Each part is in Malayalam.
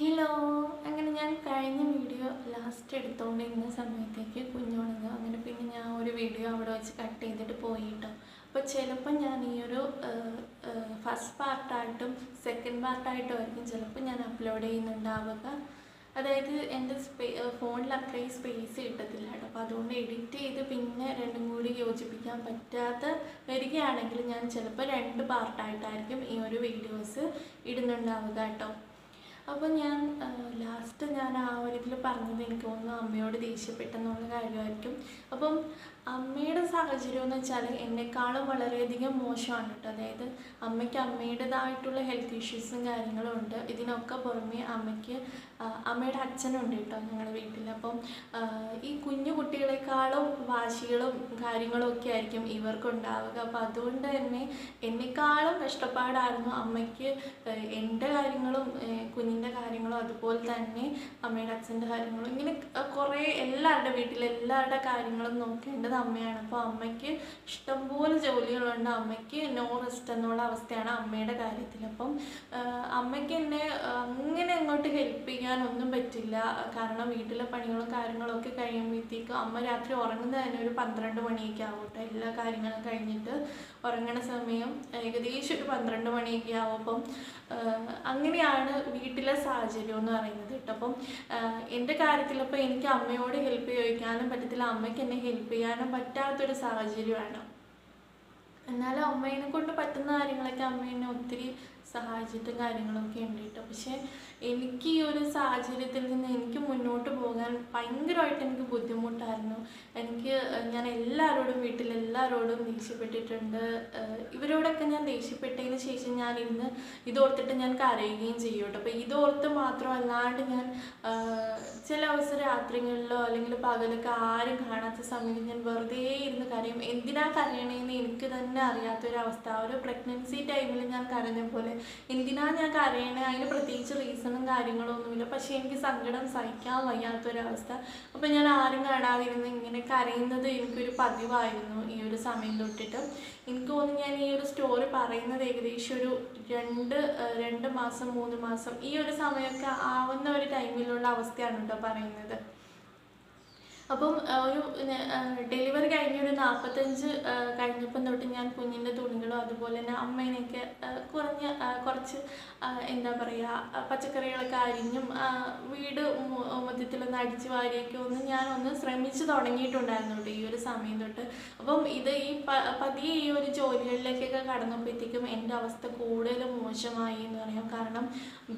ഹലോ അങ്ങനെ ഞാൻ കഴിഞ്ഞ വീഡിയോ ലാസ്റ്റ് എടുത്തുകൊണ്ടിരുന്ന സമയത്തേക്ക് കുഞ്ഞുണങ്ങുക അങ്ങനെ പിന്നെ ഞാൻ ഒരു വീഡിയോ അവിടെ വെച്ച് കട്ട് ചെയ്തിട്ട് പോയിട്ടോ. അപ്പോൾ ചിലപ്പോൾ ഞാൻ ഈ ഒരു ഫസ്റ്റ് പാർട്ടായിട്ടും സെക്കൻഡ് പാർട്ടായിട്ടും ആയിരിക്കും ചിലപ്പോൾ ഞാൻ അപ്ലോഡ് ചെയ്യുന്നുണ്ടാവുക. അതായത് എന്റെ സ്പേ ഫോണിൽ അത്രയും സ്പേസ് കിട്ടത്തില്ല കേട്ടോ. അപ്പോൾ അതുകൊണ്ട് എഡിറ്റ് ചെയ്ത് പിന്നെ രണ്ടും കൂടി യോജിപ്പിക്കാൻ പറ്റാത്ത വരികയാണെങ്കിൽ ഞാൻ ചിലപ്പോൾ രണ്ട് പാർട്ടായിട്ടായിരിക്കും ഈ ഒരു വീഡിയോസ് ഇടുന്നുണ്ടാവുക കേട്ടോ. അപ്പോൾ ഞാൻ ലാസ്റ്റ് ഞാൻ ആ ഒരു ഇതിൽ പറഞ്ഞത് എനിക്ക് തോന്നുന്നു അമ്മയോട് ദേഷ്യപ്പെട്ടെന്നുള്ള കാര്യമായിരിക്കും. അപ്പം അമ്മയുടെ സാഹചര്യം എന്ന് വെച്ചാൽ എന്നെക്കാളും വളരെയധികം മോശമാണ് കേട്ടോ. അതായത് അമ്മയ്ക്ക് അമ്മയുടേതായിട്ടുള്ള ഹെൽത്ത് ഇഷ്യൂസും കാര്യങ്ങളും ഉണ്ട്. ഇതിനൊക്കെ പുറമെ അമ്മയ്ക്ക് അമ്മയുടെ അച്ഛനുണ്ട് കേട്ടോ ഞങ്ങളുടെ വീട്ടിൽ അപ്പം ഈ കുഞ്ഞു കുട്ടികളെക്കാളും വാശികളും കാര്യങ്ങളും ഒക്കെ ആയിരിക്കും ഇവർക്കുണ്ടാവുക. അപ്പം അതുകൊണ്ട് തന്നെ എന്നെക്കാളും കഷ്ടപ്പാടായിരുന്നു അമ്മയ്ക്ക് എന്റെ കാര്യങ്ങളും കുഞ്ഞിന്റെ കാര്യങ്ങളും അതുപോലെ തന്നെ അമ്മയുടെ അച്ഛന്റെ കാര്യങ്ങളും. ഇങ്ങനെ കുറേ എല്ലാവരുടെ വീട്ടിലെ എല്ലാവരുടെ കാര്യങ്ങളും നോക്കേണ്ടത് അമ്മയാണ്. അപ്പോൾ അമ്മയ്ക്ക് ഇഷ്ടംപോലെ ജോലികളുണ്ട്. അമ്മയ്ക്ക് നോ റെസ്റ്റ് എന്നുള്ള അവസ്ഥയാണ് അമ്മയുടെ കാര്യത്തിൽ അപ്പം അമ്മയ്ക്ക് എന്നെ അങ്ങനെ അങ്ങോട്ട് ഹെൽപ്പ് ചെയ്യാനൊന്നും പറ്റില്ല. കാരണം വീട്ടിലെ പണികളും കാര്യങ്ങളൊക്കെ കഴിയുമ്പോഴത്തേക്കും അമ്മ രാത്രി ഉറങ്ങുന്നത് തന്നെ ഒരു പന്ത്രണ്ട് മണിയൊക്കെ ആവട്ടെ. എല്ലാ കാര്യങ്ങളും കഴിഞ്ഞിട്ട് ഉറങ്ങണ സമയം ഏകദേശം ഒരു പന്ത്രണ്ട് മണിയൊക്കെ ആവും. അപ്പം അങ്ങനെയാണ് വീട്ടിലെ സാഹചര്യം എന്ന് പറയുന്നത് കേട്ടോ. അപ്പം എന്റെ കാര്യത്തിലപ്പോൾ എനിക്ക് അമ്മയോട് ഹെൽപ്പ് ചോദിക്കാനും പറ്റത്തില്ല. അമ്മയ്ക്ക് എന്നെ ഹെൽപ്പ് ചെയ്യാനും പറ്റാത്തൊരു സാഹചര്യമാണ്. എന്നാലും അമ്മേനെ കൊണ്ട് പറ്റുന്ന കാര്യങ്ങളൊക്കെ അമ്മ എന്നെ ഒത്തിരി സഹായിച്ചിട്ടും കാര്യങ്ങളൊക്കെ ഉണ്ട് കേട്ടോ പക്ഷേ എനിക്ക് ഈ ഒരു സാഹചര്യത്തിൽ നിന്ന് എനിക്ക് മുന്നോട്ട് പോകാൻ ഭയങ്കരമായിട്ട് എനിക്ക് ബുദ്ധിമുട്ടായിരുന്നു. എനിക്ക് ഞാൻ എല്ലാവരോടും വീട്ടിൽ എല്ലാവരോടും ദേഷ്യപ്പെട്ടിട്ടുണ്ട് ഇവരോടൊക്കെ ഞാൻ ദേഷ്യപ്പെട്ടതിന് ശേഷം ഞാൻ ഇന്ന് ഇതോർത്തിട്ട് ഞാൻ കരയുകയും ചെയ്യും കേട്ടോ. അപ്പോൾ ഇതോർത്ത് മാത്രമല്ലാണ്ട് ഞാൻ ചില അവസര രാത്രികളിലോ അല്ലെങ്കിൽ പകലൊക്കെ ആരും കാണാത്ത സമയത്ത് ഞാൻ വെറുതെ ഇരുന്ന് കരയും. എന്തിനാ കരയണേന്ന് എനിക്ക് തന്നെ അറിയാത്തൊരവസ്ഥ. ഒരു പ്രഗ്നൻസി ടൈമിൽ ഞാൻ കരഞ്ഞ പോലെ എന്തിനാ ഞാൻ കരയണേ? അതിന് പ്രത്യേകിച്ച് റീസണും കാര്യങ്ങളും ഒന്നുമില്ല. പക്ഷേ എനിക്ക് സങ്കടം സഹിക്കാൻ വയ്യാത്തൊരവസ്ഥ. അപ്പം ഞാൻ ആരും കാണാതിരുന്ന് ഇങ്ങനെ കരയുന്നത് എനിക്കൊരു പതിവായിരുന്നു ഈ ഒരു സമയം തൊട്ടിട്ട്. എനിക്ക് തോന്നുന്നു ഞാൻ ഈ ഒരു സ്റ്റോറി പറയുന്നത് ഏകദേശം ഒരു രണ്ട് രണ്ട് മാസം മൂന്ന് മാസം ഈ ഒരു സമയമൊക്കെ ആവുന്ന ഒരു ടൈമിലുള്ള അവസ്ഥയാണ് കേട്ടോ പറയുന്നത്. അപ്പം ഒരു ഡെലിവറി കഴിഞ്ഞ ഒരു നാൽപ്പത്തഞ്ച് കഴിഞ്ഞപ്പം തൊട്ട് ഞാൻ കുഞ്ഞിന്റെ തുണികളും അതുപോലെ തന്നെ അമ്മേനെയൊക്കെ കുറഞ്ഞ കുറച്ച് എന്താ പറയുക പച്ചക്കറികളൊക്കെ അരിഞ്ഞും വീട് മൊത്തത്തിലൊന്ന് അടിച്ചു വാരിയൊക്കെ ഒന്ന് ഞാനൊന്ന് ശ്രമിച്ച് തുടങ്ങിയിട്ടുണ്ടായിരുന്നു കേട്ടോ ഈ ഒരു സമയം തൊട്ട്. അപ്പം ഇത് ഈ പതിയെ ഈ ഒരു ജോലികളിലേക്കൊക്കെ കടന്നപ്പോഴത്തേക്കും എന്റെ അവസ്ഥ കൂടുതൽ മോശമായി എന്ന് പറയാം. കാരണം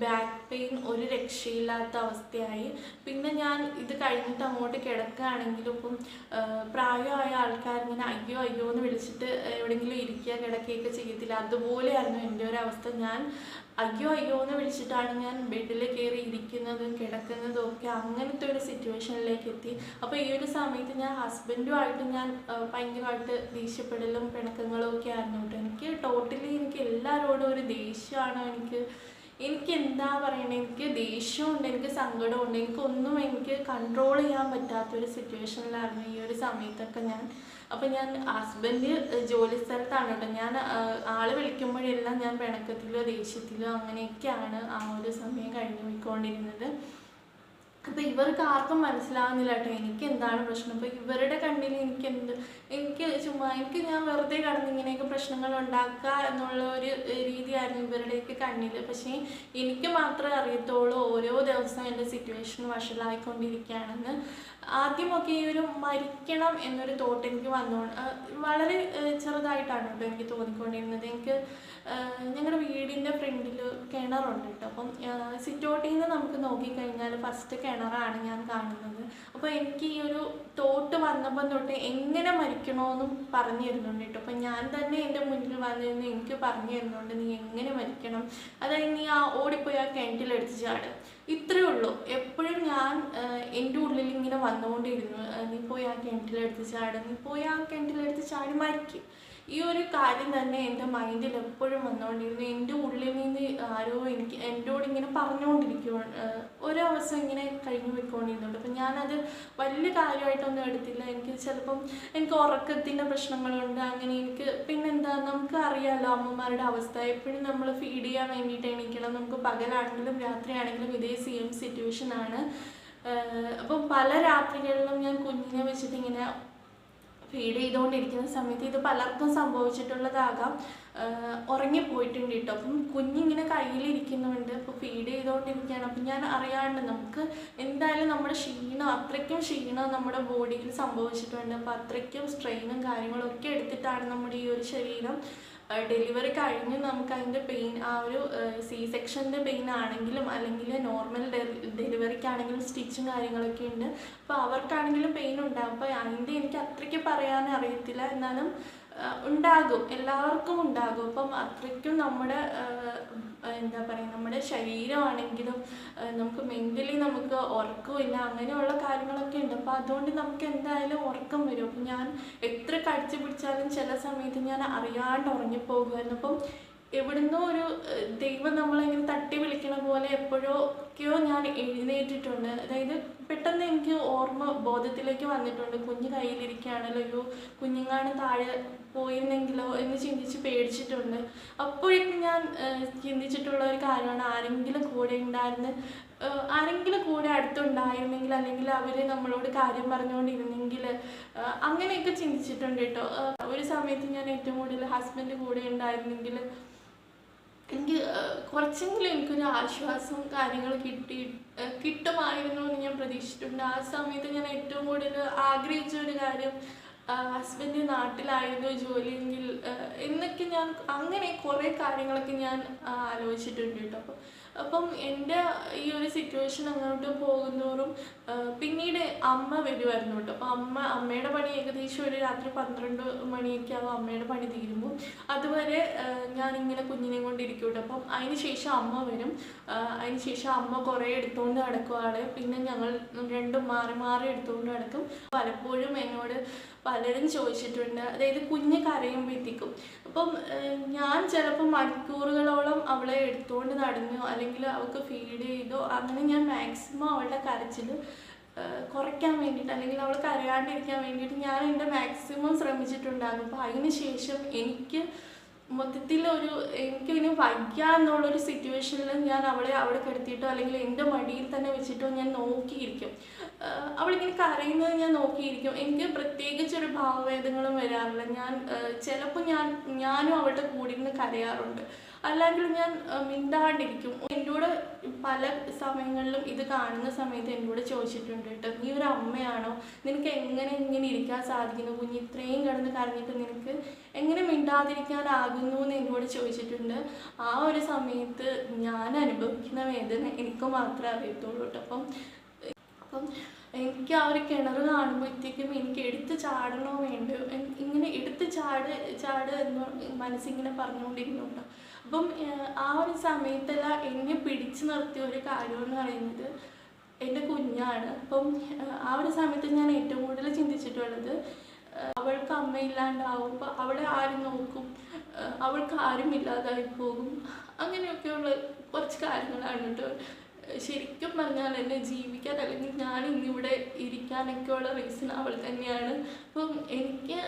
ബാക്ക് പെയിൻ ഒരു രക്ഷയില്ലാത്ത അവസ്ഥയായി. പിന്നെ ഞാൻ ഇത് കഴിഞ്ഞിട്ട് അങ്ങോട്ട് കിടക്കുകയാണെങ്കിലും ഇപ്പം പ്രായമായ ആൾക്കാർ ഇങ്ങനെ അയ്യോ അയ്യോ എന്ന് വിളിച്ചിട്ട് എവിടെയെങ്കിലും ഇരിക്കുക കിടക്കുകയൊക്കെ ചെയ്യത്തില്ല. അതുപോലെയായിരുന്നു എന്റെ ഒരു അവസ്ഥ ഞാൻ അയ്യോ അയ്യോ എന്ന് വിളിച്ചിട്ടാണ് ഞാൻ ബെഡിൽ കയറി ഇരിക്കുന്നതും കിടക്കുന്നതും ഒക്കെ അങ്ങനത്തെ ഒരു സിറ്റുവേഷനിലേക്ക് എത്തി. അപ്പോൾ ഈ ഒരു സമയത്ത് ഞാൻ ഹസ്ബൻഡുമായിട്ട് ഞാൻ ഭയങ്കരമായിട്ട് ദേഷ്യപ്പെടലും പിണക്കങ്ങളും ഒക്കെ ആയിരുന്നു കേട്ടോ. എനിക്ക് ടോട്ടലി എനിക്ക് എല്ലാവരോടും ഒരു ദേഷ്യമാണ് എനിക്ക് എനിക്ക് എന്താ പറയണേ? എനിക്ക് ദേഷ്യമുണ്ട് എനിക്ക് സങ്കടമുണ്ട് എനിക്കൊന്നും എനിക്ക് കൺട്രോൾ ചെയ്യാൻ പറ്റാത്തൊരു സിറ്റുവേഷനിലായിരുന്നു ഈ ഒരു സമയത്തൊക്കെ ഞാൻ. അപ്പം ഞാൻ ഹസ്ബൻഡ് ജോലി സ്ഥലത്താണ് കേട്ടോ. ഞാൻ ആൾ വിളിക്കുമ്പോഴെല്ലാം ഞാൻ പിണക്കത്തിലോ ദേഷ്യത്തിലോ അങ്ങനെയൊക്കെയാണ് ആ ഒരു സമയം കഴിഞ്ഞു പോയിക്കൊണ്ടിരുന്നത് അപ്പോൾ ഇവർക്ക് ആർക്കും മനസ്സിലാവുന്നില്ല കേട്ടോ എനിക്ക് എന്താണ് പ്രശ്നം? അപ്പോൾ ഇവരുടെ കണ്ണിൽ എനിക്ക് എന്ത് എനിക്ക് ചുമ്മാ എനിക്ക് ഞാൻ വെറുതെ കടന്ന് ഇങ്ങനെയൊക്കെ പ്രശ്നങ്ങൾ ഉണ്ടാക്കുക എന്നുള്ള ഒരു രീതിയായിരുന്നു ഇവരുടെയൊക്കെ കണ്ണിൽ പക്ഷേ എനിക്ക് മാത്രമേ അറിയത്തുള്ളൂ ഓരോ ദിവസവും എന്റെ സിറ്റുവേഷൻ വഷളായിക്കൊണ്ടിരിക്കുകയാണെന്ന്. ആദ്യമൊക്കെ ഈ ഒരു മരിക്കണം എന്നൊരു തോട്ട് എനിക്ക് വന്നു വളരെ ചെറുതായിട്ടാണ് കേട്ടോ എനിക്ക് തോന്നിക്കൊണ്ടിരുന്നത്. എനിക്ക് ഞങ്ങളുടെ വീടിന്റെ ഫ്രണ്ടിൽ കിണറുണ്ട് കേട്ടോ. അപ്പം സിറ്റോട്ടിൽ നിന്ന് നമുക്ക് നോക്കിക്കഴിഞ്ഞാൽ ഫസ്റ്റ് കിണറാണ് ഞാൻ കാണുന്നത്. അപ്പോൾ എനിക്ക് ഈ ഒരു തോട്ട് വന്നപ്പം തൊട്ട് എങ്ങനെ മരിക്കണമെന്നും പറഞ്ഞു തരുന്നുണ്ട് കേട്ടോ. അപ്പം ഞാൻ തന്നെ എന്റെ മുന്നിൽ വന്നിരുന്ന് എനിക്ക് പറഞ്ഞു തരുന്നുണ്ട് നീ എങ്ങനെ മരിക്കണം? അതായത് നീ ആ ഓടിപ്പോയി ആ കിണറ്റിലെടുത്ത് ചാട്. ഇത്രയേ ഉള്ളൂ. എപ്പോഴും ഞാൻ എന്റെ ഉള്ളിൽ ഇങ്ങനെ വന്നുകൊണ്ടിരുന്നു നീ പോയി ആ കിണറ്റിലെടുത്ത് ചാട് നീ പോയി ആ കിണറ്റിലെടുത്ത് ചാടി മരിക്കും. ഈ ഒരു കാര്യം തന്നെ എന്റെ മൈൻഡിൽ എപ്പോഴും വന്നുകൊണ്ടിരുന്നു. എന്റെ ഉള്ളിൽ നിന്ന് ആരോ എനിക്ക് എന്നോട് ഇങ്ങനെ പറഞ്ഞുകൊണ്ടിരിക്കുക ഓരോ അവസരം ഇങ്ങനെ കഴിഞ്ഞു പോയിക്കൊണ്ടിരുന്നുണ്ട്. അപ്പം ഞാനത് വലിയ കാര്യമായിട്ടൊന്നും എടുത്തില്ല. എനിക്ക് ചിലപ്പം എനിക്ക് ഉറക്കത്തിന്റെ പ്രശ്നങ്ങളുണ്ട്. അങ്ങനെ എനിക്ക് പിന്നെന്താ നമുക്ക് അറിയാമല്ലോ അമ്മമാരുടെ അവസ്ഥ. എപ്പോഴും നമ്മൾ ഫീഡ് ചെയ്യാൻ വേണ്ടിയിട്ട് എണീക്കണം. നമുക്ക് പകലാണെങ്കിലും രാത്രിയാണെങ്കിലും ഇതേ സെയിം സിറ്റുവേഷൻ ആണ്. അപ്പം പല രാത്രികളിലും ഞാൻ കുഞ്ഞിനെ വെച്ചിട്ട് ഇങ്ങനെ ഫീഡ് ചെയ്തുകൊണ്ടിരിക്കുന്ന സമയത്ത് ഇത് പലർക്കും സംഭവിച്ചിട്ടുള്ളതാകാം. ഉറങ്ങിപ്പോയിട്ടുണ്ട് കേട്ടോ. അപ്പം കുഞ്ഞിങ്ങനെ കയ്യിലിരിക്കുന്നുണ്ട്. അപ്പോൾ ഫീഡ് ചെയ്തുകൊണ്ടിരിക്കുകയാണ്. അപ്പം ഞാൻ അറിയാണ്ട് നമുക്ക് എന്തായാലും നമ്മുടെ ക്ഷീണം അത്രയ്ക്കും ക്ഷീണം നമ്മുടെ ബോഡിയിൽ സംഭവിച്ചിട്ടുണ്ട്. അപ്പോൾ അത്രയ്ക്കും സ്ട്രെയിനും കാര്യങ്ങളും ഒക്കെ എടുത്തിട്ടാണ് നമ്മുടെ ഈ ഒരു ശരീരം ഡെലിവറി കഴിഞ്ഞ് നമുക്ക് അതിന്റെ പെയിൻ ആ ഒരു സി സെക്ഷന്റെ പെയിൻ ആണെങ്കിലും അല്ലെങ്കിൽ നോർമൽ ഡെലിവറിക്കാണെങ്കിലും സ്റ്റിച്ചും കാര്യങ്ങളൊക്കെ ഉണ്ട്. അപ്പോൾ അവർക്കാണെങ്കിലും പെയിൻ ഉണ്ടാകും അപ്പോൾ അതിന്റെ എനിക്ക് അത്രയ്ക്ക് പറയാൻ അറിയത്തില്ല എന്നാലും ഉണ്ടാകും. എല്ലാവർക്കും ഉണ്ടാകും. അപ്പം അത്രയ്ക്കും നമ്മുടെ എന്താ പറയുക നമ്മുടെ ശരീരമാണെങ്കിലും നമുക്ക് മെന്റലി നമുക്ക് ഉറക്കമില്ല അങ്ങനെയുള്ള കാര്യങ്ങളൊക്കെ ഉണ്ട്. അപ്പോൾ അതുകൊണ്ട് നമുക്ക് എന്തായാലും ഉറക്കം വരും. അപ്പം ഞാൻ എത്ര കടിച്ചു പിടിച്ചാലും ചില സമയത്ത് ഞാൻ അറിയാണ്ട് ഉറങ്ങിപ്പോകുമായിരുന്നു. അപ്പം എവിടുന്നോ ഒരു ദൈവം നമ്മളിങ്ങനെ തട്ടി വിളിക്കണ പോലെ എപ്പോഴൊക്കെയോ ഞാൻ എഴുന്നേറ്റിട്ടുണ്ട്. അതായത് പെട്ടെന്ന് എനിക്ക് ഓർമ്മ ബോധത്തിലേക്ക് വന്നിട്ടുണ്ട്. കുഞ്ഞ് കയ്യിലിരിക്കുകയാണല്ലോ അയ്യോ കുഞ്ഞുങ്ങാണ് താഴെ പോയിരുന്നെങ്കിലോ എന്ന് ചിന്തിച്ച് പേടിച്ചിട്ടുണ്ട്. അപ്പോഴേക്കും ഞാൻ ചിന്തിച്ചിട്ടുള്ള ഒരു കാര്യമാണ് ആരെങ്കിലും കൂടെ ഉണ്ടായിരുന്നു ആരെങ്കിലും കൂടെ അടുത്തുണ്ടായിരുന്നെങ്കിൽ അല്ലെങ്കിൽ അവർ നമ്മളോട് കാര്യം പറഞ്ഞുകൊണ്ടിരുന്നെങ്കിൽ അങ്ങനെയൊക്കെ ചിന്തിച്ചിട്ടുണ്ട് കേട്ടോ. ഒരു സമയത്ത് ഞാൻ ഏറ്റവും കൂടുതൽ ഹസ്ബൻഡ് കൂടെ ഉണ്ടായിരുന്നെങ്കിൽ എനിക്ക് കുറച്ചെങ്കിലും എനിക്കൊരു ആശ്വാസം കാര്യങ്ങൾ കിട്ടി കിട്ടുമായിരുന്നു എന്ന് ഞാൻ പ്രതീക്ഷിച്ചിട്ടുണ്ട്. ആ സമയത്ത് ഞാൻ ഏറ്റവും കൂടുതൽ ആഗ്രഹിച്ച ഒരു കാര്യം ഹസ്ബൻഡ് നാട്ടിലായിരുന്നു ജോലിയെങ്കിൽ എന്നൊക്കെ ഞാൻ അങ്ങനെ കുറേ കാര്യങ്ങളൊക്കെ ഞാൻ ആലോചിച്ചിട്ടുണ്ട് കേട്ടോ. അപ്പോൾ അപ്പം എന്റെ ഈ ഒരു സിറ്റുവേഷൻ അങ്ങോട്ട് പോകുന്നോറും പിന്നീട് അമ്മ വരുമായിരുന്നു കേട്ടോ. അപ്പോൾ അമ്മ അമ്മയുടെ പണി ഏകദേശം ഒരു രാത്രി പന്ത്രണ്ട് മണിയൊക്കെ ആവും അമ്മയുടെ പണി തീരുമ്പോൾ അതുവരെ ഞാനിങ്ങനെ കുഞ്ഞിനെ കൊണ്ടിരിക്കും കേട്ടോ. അപ്പം അതിന് ശേഷം അമ്മ വരും. അതിന് ശേഷം അമ്മ കുറേ എടുത്തുകൊണ്ട് നടക്കും ആളെ. പിന്നെ ഞങ്ങൾ രണ്ടും മാറി മാറി എടുത്തുകൊണ്ട് നടക്കും. പലപ്പോഴും എന്നോട് പലരും ചോദിച്ചിട്ടുണ്ട്. അതായത് കുഞ്ഞ് കരയുമ്പോഴത്തേക്കും അപ്പം ഞാൻ ചിലപ്പോൾ മണിക്കൂറുകളോളം അവളെ എടുത്തുകൊണ്ട് നടന്നോ അല്ലെങ്കിൽ അവൾക്ക് ഫീഡ് ചെയ്തോ അങ്ങനെ ഞാൻ മാക്സിമം അവളുടെ കരച്ചിൽ കുറയ്ക്കാൻ വേണ്ടിയിട്ട് അല്ലെങ്കിൽ അവൾ കരയാണ്ടിരിക്കാൻ വേണ്ടിയിട്ട് ഞാൻ എന്റെ മാക്സിമം ശ്രമിച്ചിട്ടുണ്ടായിരുന്നു. അപ്പോൾ അതിന് ശേഷം എനിക്ക് മൊത്തത്തിൽ ഒരു എനിക്കിങ്ങനെ വയ്യ എന്നുള്ളൊരു സിറ്റുവേഷനിൽ ഞാൻ അവളെ അവിടെ കിടത്തിയിട്ടോ അല്ലെങ്കിൽ എന്റെ മടിയിൽ തന്നെ വെച്ചിട്ടോ ഞാൻ നോക്കിയിരിക്കും. അവളിങ്ങനെ കരയുന്നത് ഞാൻ നോക്കിയിരിക്കും. എനിക്ക് പ്രത്യേകിച്ചൊരു ഭാവവേദങ്ങളും വരാറില്ല. ഞാൻ ചിലപ്പോൾ ഞാൻ ഞാനും അവളുടെ കൂടെ ഇരുന്ന് കരയാറുണ്ട്. അല്ലെങ്കിൽ ഞാൻ മിണ്ടാണ്ടിരിക്കും. എന്നോട് പല സമയങ്ങളിലും ഇത് കാണുന്ന സമയത്ത് എന്നോട് ചോദിച്ചിട്ടുണ്ട് കേട്ടോ നീ ഒരു അമ്മയാണോ? നിനക്ക് എങ്ങനെ ഇങ്ങനെ ഇരിക്കാൻ സാധിക്കുന്നു? കുഞ്ഞ് ഇത്രയും കിടന്ന് കരഞ്ഞിട്ട് നിനക്ക് എങ്ങനെ മിണ്ടാതിരിക്കാനാകുന്നു? എന്ന് എന്നോട് ചോദിച്ചിട്ടുണ്ട്. ആ ഒരു സമയത്ത് ഞാൻ അനുഭവിക്കുന്ന വേദന എനിക്ക് മാത്രമേ അറിയത്തുള്ളൂ കേട്ടോ. അപ്പം എനിക്ക് ആ ഒരു കിണർ കാണുമ്പോഴത്തേക്കും എനിക്ക് എടുത്ത് ചാടണോ വേണ്ടോ ഇങ്ങനെ എടുത്ത് ചാട് ചാട് എന്ന് മനസ്സിങ്ങനെ പറഞ്ഞുകൊണ്ടിരുന്നുണ്ട് അപ്പം ആ ഒരു സമയത്തെല്ലാം എന്നെ പിടിച്ചു നിർത്തിയ ഒരു കാര്യം എന്ന് പറയുന്നത് എന്റെ കുഞ്ഞാണ്. അപ്പം ആ ഒരു സമയത്ത് ഞാൻ ഏറ്റവും കൂടുതൽ ചിന്തിച്ചിട്ടുള്ളത് അവൾക്ക് അമ്മയില്ലാണ്ടാവുമ്പോൾ അവളെ ആരും നോക്കും അവൾക്ക് ആരും ഇല്ലാതായി പോകും അങ്ങനെയൊക്കെയുള്ള കുറച്ച് കാര്യങ്ങളാണ് കേട്ടോ. ശരിക്കും പറഞ്ഞാൽ എന്നെ ജീവിക്കാൻ അല്ലെങ്കിൽ ഞാൻ ഇന്നിവിടെ ഇരിക്കാനൊക്കെയുള്ള റീസൺ അവൾ തന്നെയാണ്. അപ്പം എനിക്ക്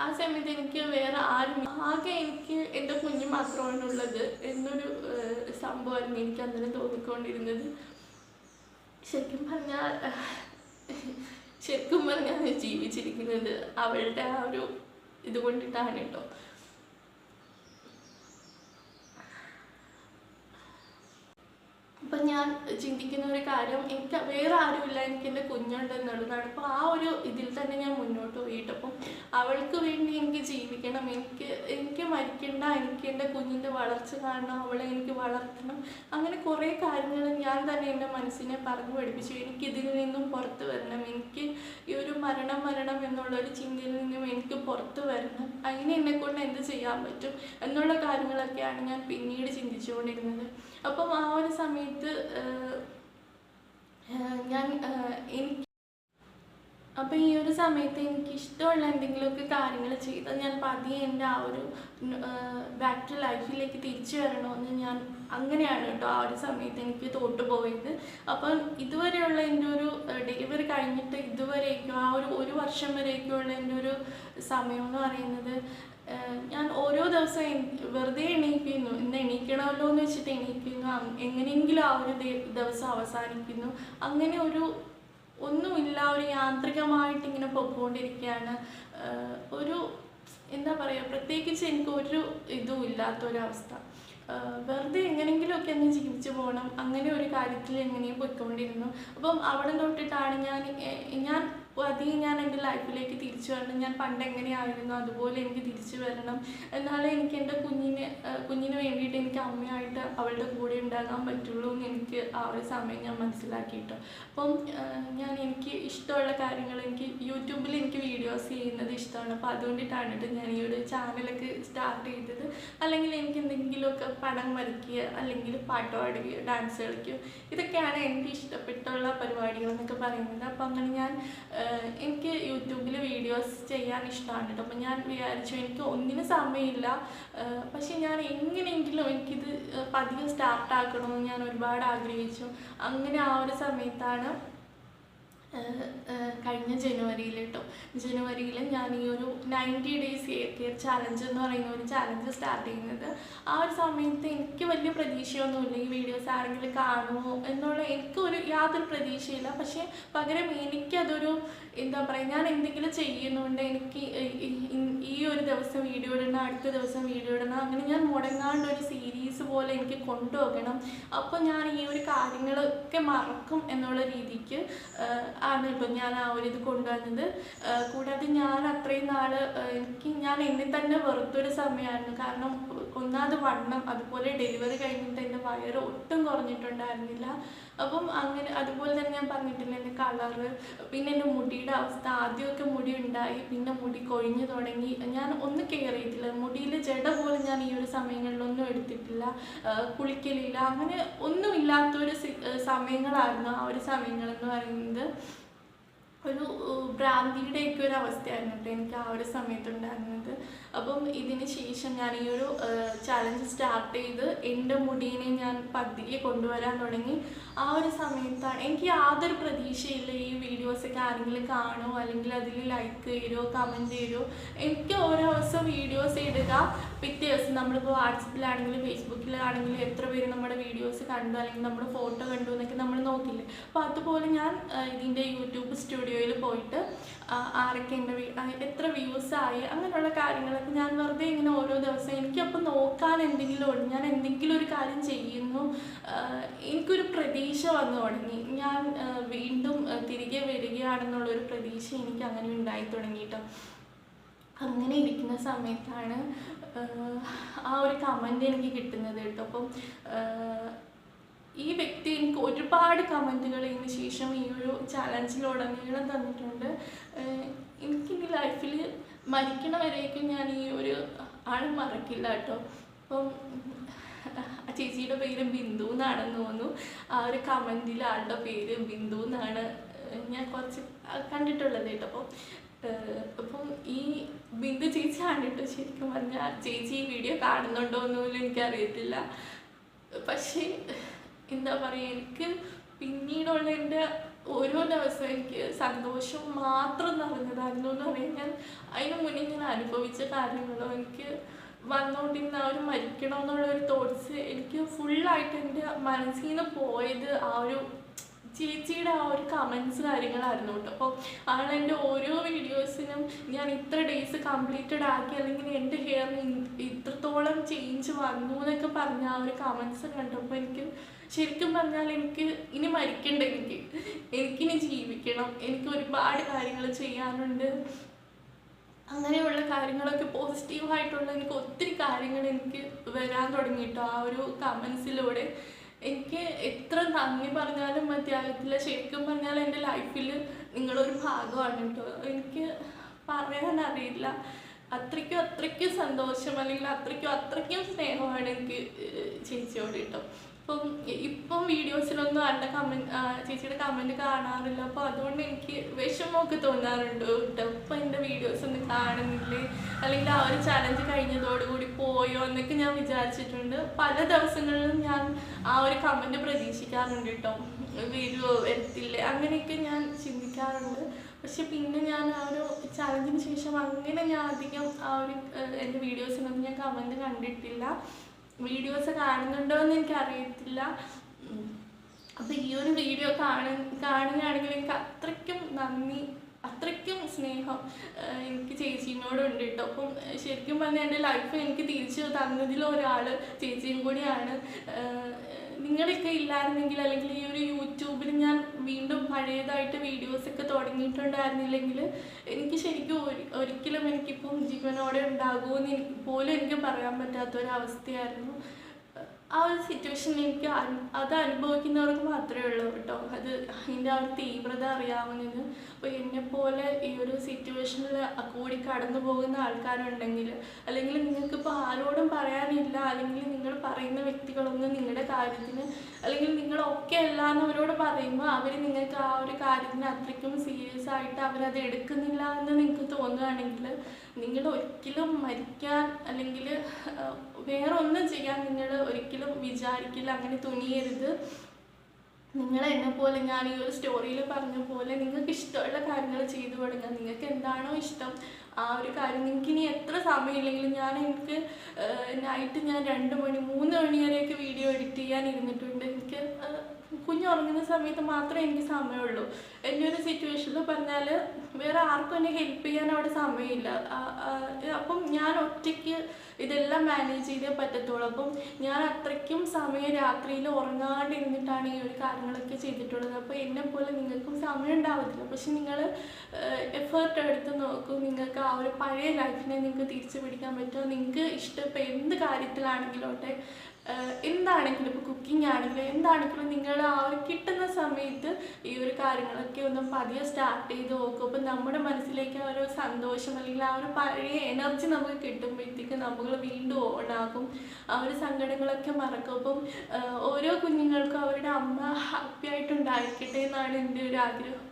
ആ സമയത്ത് എനിക്ക് വേറെ ആരും ആകെ എനിക്ക് എന്റെ കുഞ്ഞ് മാത്രമാണുള്ളത് എന്നൊരു ഏഹ്, സംഭവമായിരുന്നു എനിക്ക് അന്നേരം തോന്നിക്കൊണ്ടിരുന്നത്. ശരിക്കും പറഞ്ഞാൽ ശരിക്കും പറഞ്ഞാൽ ജീവിച്ചിരിക്കുന്നത് അവളുടെ ആ ഒരു ഇത് കൊണ്ടിട്ടാണ് കേട്ടോ. അപ്പം ഞാൻ ചിന്തിക്കുന്ന ഒരു കാര്യം എനിക്ക് വേറെ ആരുമില്ല എനിക്ക് എന്റെ കുഞ്ഞുണ്ടെന്നുള്ളതാണ് അപ്പോൾ ആ ഒരു ഇതിൽ തന്നെ ഞാൻ മുന്നോട്ട് പോയിട്ട് അപ്പം അവൾക്ക് വേണ്ടി എനിക്ക് ജീവിക്കണം. എനിക്ക് എനിക്ക് മരിക്കണ്ട എനിക്ക് എന്റെ കുഞ്ഞിന്റെ വളർച്ച കാണണം അവളെ എനിക്ക് വളർത്തണം. അങ്ങനെ കുറേ കാര്യങ്ങൾ ഞാൻ തന്നെ എന്റെ മനസ്സിനെ പറഞ്ഞു പഠിപ്പിച്ചു. എനിക്ക് ഇതിൽ നിന്നും പുറത്തു വരണം. എനിക്ക് ഈ ഒരു മരണം മരണം എന്നുള്ള ഒരു ചിന്തയിൽ നിന്നും എനിക്ക് പുറത്തു വരണം. അതിന് എന്നെ കൊണ്ട് എന്ത് ചെയ്യാൻ പറ്റും? എന്നുള്ള കാര്യങ്ങളൊക്കെയാണ് ഞാൻ പിന്നീട് ചിന്തിച്ചുകൊണ്ടിരുന്നത്. അപ്പം ആ ഒരു സമയത്ത് ഞാൻ എനിക്ക് അപ്പം ഈ ഒരു സമയത്ത് എനിക്ക് ഇഷ്ടമുള്ള എന്തെങ്കിലുമൊക്കെ കാര്യങ്ങൾ ചെയ്ത് ഞാൻ പതിയെ എന്റെ ആ ഒരു ബാക്ക് ടു ലൈഫിലേക്ക് തിരിച്ചു വരണമെന്ന് ഞാൻ അങ്ങനെയാണ് കേട്ടോ ആ ഒരു സമയത്ത് എനിക്ക് തോട്ടു പോയത്. അപ്പം ഇതുവരെയുള്ള എന്റെ ഒരു ഡെലിവറി കഴിഞ്ഞിട്ട് ഇതുവരേക്കും ആ ഒരു ഒരു വർഷം വരേക്കുമുള്ള എന്റെ ഒരു സമയം എന്ന് പറയുന്നത് ഞാൻ ഓരോ ദിവസവും വെറുതെ എണീക്കുന്നു. ഇന്ന് എണീക്കണമല്ലോ എന്ന് വെച്ചിട്ട് എണീക്കുന്നു. എങ്ങനെയെങ്കിലും ആ ഒരു ദിവസം അവസാനിക്കുന്നു. അങ്ങനെ ഒരു ഒന്നുമില്ല ഒരു യാന്ത്രികമായിട്ട് ഇങ്ങനെ പോയിക്കൊണ്ടിരിക്കുകയാണ് ഒരു എന്താ പറയുക പ്രത്യേകിച്ച് എനിക്ക് ഒരു ഇതും ഇല്ലാത്തൊരവസ്ഥ. വെറുതെ എങ്ങനെയെങ്കിലുമൊക്കെ ഒന്ന് ജീവിച്ചു പോകണം. അങ്ങനെ ഒരു കാര്യത്തിൽ എങ്ങനെയും പോയിക്കൊണ്ടിരുന്നു. അപ്പം അവിടെ തൊട്ടിട്ടാണ് ഞാൻ എ- ഞാൻ പതിയെ ഞാൻ എന്റെ ലൈഫിലേക്ക് തിരിച്ചു വരണം. ഞാൻ പണ്ട് എങ്ങനെയായിരുന്നു? അതുപോലെ എനിക്ക് തിരിച്ചു വരണം. എന്നാലേ എനിക്ക് എന്റെ കുഞ്ഞിന് കുഞ്ഞിന് വേണ്ടിയിട്ട് എനിക്ക് അമ്മയായിട്ട് അവളുടെ കൂടെ ഉണ്ടാകാൻ പറ്റുള്ളൂ എന്ന് എനിക്ക് ആ ഒരു സമയം ഞാൻ മനസ്സിലാക്കിയിട്ട്. അപ്പം ഞാൻ എനിക്ക് ഇഷ്ടമുള്ള കാര്യങ്ങൾ എനിക്ക് യൂട്യൂബിൽ എനിക്ക് വീഡിയോസ് ചെയ്യുന്നത് ഇഷ്ടമാണ്. അപ്പോൾ അതുകൊണ്ടിട്ടാണ് കേട്ടോ ഞാൻ ഈ ഒരു ചാനലൊക്കെ സ്റ്റാർട്ട് ചെയ്തത്. അല്ലെങ്കിൽ എനിക്ക് എന്തെങ്കിലുമൊക്കെ പടം വരയ്ക്കുക അല്ലെങ്കിൽ പാട്ട് പാടുകയോ ഡാൻസ് കളിക്കുകയോ ഇതൊക്കെയാണ് എനിക്ക് ഇഷ്ടപ്പെട്ടുള്ള പരിപാടികൾ എന്നൊക്കെ പറയുന്നത്. അപ്പം അങ്ങനെ ഞാൻ എനിക്ക് യൂട്യൂബിൽ വീഡിയോസ് ചെയ്യാൻ ഇഷ്ടമാണ് കേട്ടോ അപ്പം ഞാൻ വിചാരിച്ചു എനിക്ക് ഒന്നിനും സമയമില്ല. പക്ഷെ ഞാൻ എങ്ങനെയെങ്കിലും എനിക്കിത് പതിയെ സ്റ്റാർട്ടാക്കണമെന്ന് ഞാൻ ഒരുപാട് ആഗ്രഹിച്ചു. അങ്ങനെ ആ ഒരു സമയത്താണ് കഴിഞ്ഞ ജനുവരിയിൽ കേട്ടോ ജനുവരിയിൽ ഞാൻ ഈ ഒരു നയന്റി ഡേയ്സ് എയർ ചാലഞ്ച് എന്ന് പറയുന്ന ഒരു ചാലഞ്ച് സ്റ്റാർട്ട് ചെയ്യുന്നത്. ആ ഒരു സമയത്ത് എനിക്ക് വലിയ പ്രതീക്ഷയൊന്നുമില്ല. ഈ വീഡിയോസ് ആരെങ്കിലും കാണുമോ എന്നുള്ള എനിക്കൊരു യാതൊരു പ്രതീക്ഷയില്ല. പക്ഷേ പകരം എനിക്കതൊരു എന്താ പറയുക ഞാൻ എന്തെങ്കിലും ചെയ്യുന്നുണ്ട് എനിക്ക് ഈ- ഒരു ദിവസം വീഡിയോ ഇടണം അടുത്ത ദിവസം വീഡിയോ ഇടണം അങ്ങനെ ഞാൻ മുടങ്ങാണ്ട് ഒരു സീരീസ് പോലെ എനിക്ക് കൊണ്ടുപോകണം അപ്പോൾ ഞാൻ ഈ ഒരു കാര്യങ്ങളൊക്കെ മറക്കും എന്നുള്ള രീതിക്ക് ആണ് ഇപ്പം ഞാൻ ആ ഒരു ഇത് കൊണ്ടുവന്നത്. കൂടാതെ ഞാൻ അത്രയും നാൾ എനിക്ക് ഞാൻ എന്നെ തന്നെ വെറുത്തൊരു സമയമായിരുന്നു. കാരണം ഒന്നാമത് വണ്ണം അതുപോലെ ഡെലിവറി കഴിഞ്ഞിട്ട് എന്റെ വയറ് ഒട്ടും കുറഞ്ഞിട്ടുണ്ടായിരുന്നില്ല. അപ്പം അങ്ങനെ അതുപോലെ തന്നെ ഞാൻ പറഞ്ഞിട്ടില്ല എന്റെ കളറ് പിന്നെ എന്റെ മുടിയുടെ അവസ്ഥ ആദ്യമൊക്കെ മുടി ഉണ്ടായി പിന്നെ മുടി കൊഴിഞ്ഞു തുടങ്ങി. ഞാൻ ഒന്നും കെയർ ചെയ്തിട്ടില്ല മുടിയിൽ ജട പോലും ഞാൻ ഈ ഒരു സമയങ്ങളിലൊന്നും എടുത്തിട്ടില്ല. ആ, കുളിക്കലില്ല അങ്ങനെ ഒന്നുമില്ലാത്തൊരു സമയങ്ങളായിരുന്നു ആ ഒരു സമയങ്ങളെന്ന് പറയുന്നത്. ഒരു ഭ്രാന്തിയുടെയൊക്കെ ഒരു അവസ്ഥയായിരുന്നു കേട്ടോ എനിക്ക് ആ ഒരു സമയത്തുണ്ടായിരുന്നത്. അപ്പം ഇതിന് ശേഷം ഞാൻ ഈ ഒരു ചാലഞ്ച് സ്റ്റാർട്ട് ചെയ്ത് എന്റെ മുടീനെ ഞാൻ പതിയെ കൊണ്ടുവരാൻ തുടങ്ങി. ആ ഒരു സമയത്താണ് എനിക്ക് യാതൊരു പ്രതീക്ഷയില്ല ഈ വീഡിയോസൊക്കെ ആരെങ്കിലും കാണുമോ അല്ലെങ്കിൽ അതിൽ ലൈക്ക് ചെയ്യോ കമന്റ് ചെയ്യോ എനിക്ക് ഓരോ ദിവസം വീഡിയോസ് ഇടുക. പിറ്റേ ദിവസം നമ്മളിപ്പോൾ വാട്സപ്പിലാണെങ്കിലും ഫേസ്ബുക്കിലാണെങ്കിലും എത്ര പേര് നമ്മുടെ വീഡിയോസ് കണ്ടു അല്ലെങ്കിൽ നമ്മുടെ ഫോട്ടോ കണ്ടു എന്നൊക്കെ നമ്മൾ നോക്കില്ലേ. അപ്പോൾ അതുപോലെ ഞാൻ ഇതിന്റെ യൂട്യൂബ് സ്റ്റുഡിയോയിൽ പോയിട്ട് ആരൊക്കെ എന്റെ എത്ര വ്യൂസ് ആയി അങ്ങനെയുള്ള കാര്യങ്ങളൊക്കെ ഞാൻ വെറുതെ ഇങ്ങനെ ഓരോ ദിവസം എനിക്കപ്പം നോക്കാൻ എന്തെങ്കിലും ഉണ്ട് ഞാൻ എന്തെങ്കിലും ഒരു കാര്യം ചെയ്യുന്നു എനിക്കൊരു പ്രതീക്ഷ വന്നു തുടങ്ങി. ഞാൻ വീണ്ടും തിരികെ വരികയാണെന്നുള്ളൊരു പ്രതീക്ഷ എനിക്ക് അങ്ങനെ ഉണ്ടായി തുടങ്ങിയിട്ടോ. അങ്ങനെ ഇരിക്കുന്ന സമയത്താണ് ആ ഒരു കമന്റ് എനിക്ക് കിട്ടുന്നത് കേട്ടോ. അപ്പം ഈ വ്യക്തി എനിക്ക് ഒരുപാട് കമന്റുകൾ ഇതിന് ശേഷം ഈ ഒരു ചാലഞ്ചിലുടനീളം തന്നിട്ടുണ്ട്. എനിക്കിനി ലൈഫിൽ മരിക്കണവരേക്കും ഞാൻ ഈ ഒരു ആൾ മറക്കില്ല കേട്ടോ. അപ്പം ചേച്ചിയുടെ പേര് ബിന്ദു എന്നാണെന്ന് തോന്നുന്നു. ആ ഒരു കമന്റിൽ ആളുടെ പേര് ബിന്ദു എന്നാണ് ഞാൻ കുറച്ച് കണ്ടിട്ടുള്ളത് കേട്ടോ. അപ്പം അപ്പം ഈ ബിന്ദു ചേച്ചി കേട്ടോ ശരിക്കും പറഞ്ഞാൽ ചേച്ചി ഈ വീഡിയോ കാണുന്നുണ്ടോ എന്നൊന്നും എനിക്കറിയത്തില്ല. പക്ഷേ എന്താ പറയുക എനിക്ക് പിന്നീടുള്ള എന്റെ ഓരോ ദിവസവും എനിക്ക് സന്തോഷം മാത്രം നിറഞ്ഞതായിരുന്നു എന്ന് പറയാൻ ഞാൻ അതിന് മുന്നേ ഞാൻ അനുഭവിച്ച കാര്യങ്ങളോ എനിക്ക് വന്നുകൊണ്ടിരുന്ന ആ ഒരു മരിക്കണം എന്നുള്ള ഒരു തോട്ട്സ് എനിക്ക് ഫുള്ളായിട്ട് എന്റെ മനസ്സിൽ നിന്ന് പോയത് ആ ഒരു ചേച്ചിയുടെ ആ ഒരു കമൻസ് കാര്യങ്ങളായിരുന്നു കേട്ടോ. അപ്പോൾ എന്റെ ഓരോ വീഡിയോസിനും ഞാൻ ഇത്ര ഡേയ്സ് കംപ്ലീറ്റഡ് ആക്കി അല്ലെങ്കിൽ എന്റെ ഹെയറിന് ഇത്രത്തോളം ചേഞ്ച് വന്നു എന്നൊക്കെ പറഞ്ഞ ആ ഒരു കമൻസ് കണ്ടപ്പോൾ എനിക്ക് ശരിക്കും പറഞ്ഞാൽ എനിക്ക് ഇനി മരിക്കണ്ട എനിക്ക് എനിക്കിനി ജീവിക്കണം എനിക്ക് ഒരുപാട് കാര്യങ്ങൾ ചെയ്യാനുണ്ട്. അങ്ങനെയുള്ള കാര്യങ്ങളൊക്കെ പോസിറ്റീവായിട്ടുള്ള എനിക്ക് ഒത്തിരി കാര്യങ്ങൾ എനിക്ക് വരാൻ തുടങ്ങിയിട്ടോ ആ ഒരു കമൻസിലൂടെ എനിക്ക് എത്ര നന്ദി പറഞ്ഞാലും മതിയാകത്തില്ല ശരിക്കും പറഞ്ഞാൽ എന്റെ ലൈഫിൽ നിങ്ങളൊരു ഭാഗമാണ് കേട്ടോ എനിക്ക് പറയാൻ അറിയില്ല അത്രയ്ക്കും അത്രയ്ക്കും സന്തോഷം അല്ലെങ്കിൽ അത്രയ്ക്കും അത്രയ്ക്കും സ്നേഹമാണ് എനിക്ക് ചേച്ചിയോട് കിട്ടും. അപ്പം ഇപ്പം വീഡിയോസിലൊന്നും ആരുടെ കമന്റ് ചേച്ചിയുടെ കമന്റ് കാണാറില്ല. അപ്പോൾ അതുകൊണ്ട് എനിക്ക് വിഷമമൊക്കെ തോന്നാറുണ്ട്. കേട്ടോ ഇപ്പം എന്റെ വീഡിയോസ് ഒന്നും കാണുന്നില്ലേ? അല്ലെങ്കിൽ ആ ഒരു ചലഞ്ച് കഴിഞ്ഞതോടുകൂടി പോയോ? എന്നൊക്കെ ഞാൻ വിചാരിച്ചിട്ടുണ്ട്. പല ദിവസങ്ങളിലും ഞാൻ ആ ഒരു കമന്റ് പ്രതീക്ഷിക്കാറുണ്ട് കേട്ടോ. വീഡിയോ വരത്തില്ലേ? അങ്ങനെയൊക്കെ ഞാൻ ചിന്തിക്കാറുണ്ട്. പക്ഷെ പിന്നെ ഞാൻ ആ ഒരു ചലഞ്ചിന് ശേഷം അങ്ങനെ ഞാൻ അധികം ആ ഒരു എന്റെ വീഡിയോസിനൊന്നും ഞാൻ കമന്റ് കണ്ടിട്ടില്ല. വീഡിയോസ് കാണുന്നുണ്ടോ എന്ന് എനിക്കറിയത്തില്ല. ഉം. അപ്പോൾ ഈ ഒരു വീഡിയോ കാണ കാണുകയാണെങ്കിൽ എനിക്ക് അത്രയ്ക്കും നന്ദി അത്രയ്ക്കും സ്നേഹം എനിക്ക് ചേച്ചീനോടുണ്ട് കേട്ടോ അപ്പം ശരിക്കും പറഞ്ഞാൽ എന്റെ ലൈഫ് എനിക്ക് തിരിച്ചു തന്നതിലൊരാൾ ചേച്ചിയും കൂടിയാണ്. നിങ്ങളൊക്കെ ഇല്ലായിരുന്നെങ്കിൽ അല്ലെങ്കിൽ ഈ ഒരു യൂട്യൂബിൽ ഞാൻ വീണ്ടും പഴയതായിട്ട് വീഡിയോസൊക്കെ തുടങ്ങിയിട്ടുണ്ടായിരുന്നില്ലെങ്കിൽ എനിക്ക് ശരിക്കും ഒരി- ഒരിക്കലും എനിക്കിപ്പം ജീവനോടെ ഉണ്ടാകുമെന്ന് പോലും എനിക്ക് പറയാൻ പറ്റാത്തൊരവസ്ഥയായിരുന്നു. ആ ഒരു സിറ്റുവേഷൻ എനിക്ക് അത് അനുഭവിക്കുന്നവർക്ക് മാത്രമേ ഉള്ളൂ കേട്ടോ. അത് അതിന്റെ ആ ഒരു തീവ്രത അറിയാവുന്നത്. അപ്പോൾ എന്നെപ്പോലെ ഈ ഒരു സിറ്റുവേഷനിൽ കൂടി കടന്നു പോകുന്ന ആൾക്കാരുണ്ടെങ്കിൽ അല്ലെങ്കിൽ നിങ്ങൾക്കിപ്പോൾ ആരോടും പറയാനില്ല അല്ലെങ്കിൽ നിങ്ങൾ പറയുന്ന വ്യക്തികളൊന്നും നിങ്ങളുടെ കാര്യത്തിന് അല്ലെങ്കിൽ നിങ്ങൾ ഓക്കെ അല്ല എന്നവരോട് പറയുമ്പോൾ അവർ നിങ്ങൾക്ക് ആ ഒരു കാര്യത്തിന് അത്രയ്ക്കും സീരിയസ് ആയിട്ട് അവരത് എടുക്കുന്നില്ല എന്ന് നിങ്ങൾക്ക് തോന്നുകയാണെങ്കിൽ നിങ്ങൾ ഒരിക്കലും മരിക്കാൻ അല്ലെങ്കിൽ വേറെ ഒന്നും ചെയ്യാൻ നിങ്ങൾ ഒരിക്കലും വിചാരിക്കില്ല അങ്ങനെ തുനിയരുത് നിങ്ങൾ എന്നെ പോലെ ഞാൻ ഈ ഒരു സ്റ്റോറിയിൽ പറഞ്ഞ പോലെ നിങ്ങൾക്ക് ഇഷ്ടമുള്ള കാര്യങ്ങൾ ചെയ്തു തുടങ്ങുക നിങ്ങൾക്ക് എന്താണോ ഇഷ്ടം ആ ഒരു കാര്യം നിങ്ങൾക്ക് ഇനി എത്ര സമയമില്ലെങ്കിലും ഞാൻ എനിക്ക് നൈറ്റ് ഞാൻ രണ്ട് മണി മൂന്ന് മണി വരെയൊക്കെ വീഡിയോ എഡിറ്റ് ചെയ്യാൻ ഇരുന്നിട്ടുണ്ട്. എനിക്ക് കുഞ്ഞുറങ്ങുന്ന സമയത്ത് മാത്രമേ എനിക്ക് സമയമുള്ളൂ. എന്റെ ഒരു സിറ്റുവേഷനിൽ പറഞ്ഞാൽ വേറെ ആർക്കും എന്നെ ഹെൽപ്പ് ചെയ്യാൻ അവിടെ സമയമില്ല. അപ്പം ഞാൻ ഒറ്റയ്ക്ക് ഇതെല്ലാം മാനേജ് ചെയ്തേ പറ്റത്തുള്ളൂ. അപ്പം ഞാൻ അത്രയ്ക്കും സമയം രാത്രിയിൽ ഉറങ്ങാണ്ടിരുന്നിട്ടാണ് ഈ ഒരു കാര്യങ്ങളൊക്കെ ചെയ്തിട്ടുള്ളത്. അപ്പോൾ എന്നെ പോലെ നിങ്ങൾക്കും സമയം ഉണ്ടാവത്തില്ല. പക്ഷെ നിങ്ങൾ എഫേർട്ട് എടുത്ത് നോക്കൂ. നിങ്ങൾക്ക് ആ ഒരു പഴയ ലൈഫിനെ നിങ്ങൾക്ക് തിരിച്ചു പിടിക്കാൻ പറ്റുമോ? നിങ്ങൾക്ക് ഇഷ്ടപ്പെട്ട എന്ത് കാര്യത്തിലാണെങ്കിലോട്ടെ എന്താണെങ്കിലും ഇപ്പോൾ കുക്കിംഗ് ആണെങ്കിലും എന്താണെങ്കിലും നിങ്ങൾ ആ ഒരു കിട്ടുന്ന സമയത്ത് ഈ ഒരു കാര്യങ്ങളൊക്കെ ഒന്ന് പതിയെ സ്റ്റാർട്ട് ചെയ്ത് നോക്കും. അപ്പം നമ്മുടെ മനസ്സിലേക്ക് ആ ഒരു സന്തോഷം അല്ലെങ്കിൽ ആ ഒരു പഴയ എനർജി നമുക്ക് കിട്ടുമ്പോഴത്തേക്ക് നമ്മൾ വീണ്ടും ഓണാകും ആ ഒരു സങ്കടങ്ങളൊക്കെ മറക്കും. അപ്പം ഓരോ കുഞ്ഞുങ്ങൾക്കും അവരുടെ അമ്മ ഹാപ്പി ആയിട്ടുണ്ടായിരിക്കട്ടെ എന്നാണ് എന്റെ ഒരു ആഗ്രഹം.